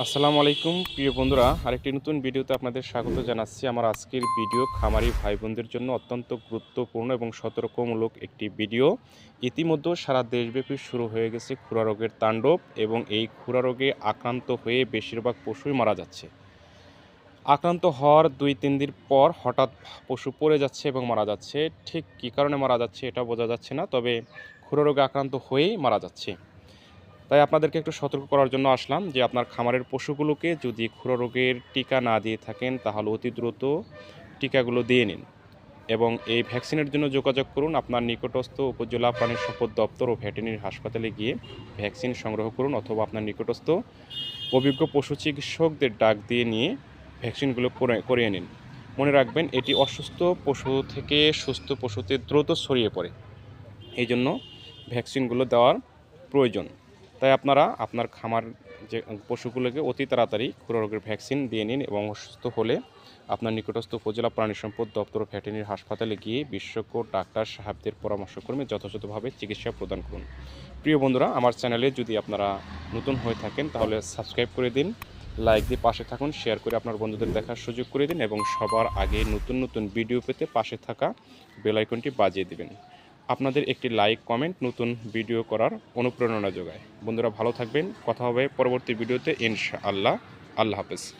আসসালামু আলাইকুম, প্রিয় বন্ধুরা। আরেকটি নতুন ভিডিওতে আপনাদের স্বাগত জানাচ্ছি। আমার আজকের ভিডিও খামারি ভাই বোনদের জন্য অত্যন্ত গুরুত্বপূর্ণ এবং সতর্কমূলক একটি ভিডিও। ইতিমধ্যে সারা দেশব্যাপী শুরু হয়ে গেছে খুরা রোগের তাণ্ডব এবং এই খুরা রোগে আক্রান্ত হয়ে বেশিরভাগ পশুই মারা যাচ্ছে। আক্রান্ত হওয়ার দুই, তিন দিন পর হঠাৎ পশু পড়ে যাচ্ছে এবং মারা যাচ্ছে। ঠিক কী কারণে মারা যাচ্ছে এটা বোঝা যাচ্ছে না, তবে খুরা রোগে আক্রান্ত হয়েই মারা যাচ্ছে। তাই আপনাদেরকে একটু সতর্ক করার জন্য আসলাম যে আপনার খামারের পশুগুলোকে যদি খুরা রোগের টিকা না দিয়ে থাকেন, তাহলে অতি দ্রুত টিকাগুলো দিয়ে নিন এবং এই ভ্যাকসিনের জন্য যোগাযোগ করুন আপনার নিকটস্থ উপজেলা প্রাণী সম্পদ দপ্তর ও ভেটেরিনারি হাসপাতালে গিয়ে ভ্যাকসিন সংগ্রহ করুন অথবা আপনার নিকটস্থ অভিজ্ঞ পশু চিকিৎসকদের ডাক দিয়ে নিয়ে ভ্যাকসিনগুলো করে, করিয়ে নিন। মনে রাখবেন এটি অসুস্থ পশু থেকে সুস্থ পশুতে দ্রুত ছড়িয়ে পড়ে। এই জন্য ভ্যাকসিনগুলো দেওয়ার প্রয়োজন। তাই আপনারা আপনার খামার যে পশুগুলোকে অতি তাড়াতাড়ি খুরা রোগের ভ্যাকসিন দিয়ে নিন এবং অসুস্থ হলে আপনার নিকটস্থ উপজেলা প্রাণী সম্পদ দপ্তর ও ভেটেরিনারি হাসপাতালে গিয়ে বিশেষজ্ঞ, ডাক্তার, সাহেবদের পরামর্শক্রমে যথাযথভাবে চিকিৎসা প্রদান করুন। প্রিয় বন্ধুরা, আমার চ্যানেলে যদি আপনারা নতুন হয়ে থাকেন, তাহলে সাবস্ক্রাইব করে দিন, লাইক দিয়ে পাশে থাকুন, শেয়ার করে আপনার বন্ধুদের দেখার সুযোগ করে দিন এবং সবার আগে নতুন নতুন ভিডিও পেতে পাশে থাকা বেল আইকনটি বাজিয়ে দিবেন। আপনাদের একটি লাইক, কমেন্ট, নতুন ভিডিও করার অনুপ্রেরণা যোগায়। বন্ধুরা ভালো থাকবেন। কথা হবে পরবর্তী ভিডিওতে। ইনশা আল্লাহ আল্লাহ হাফেজ।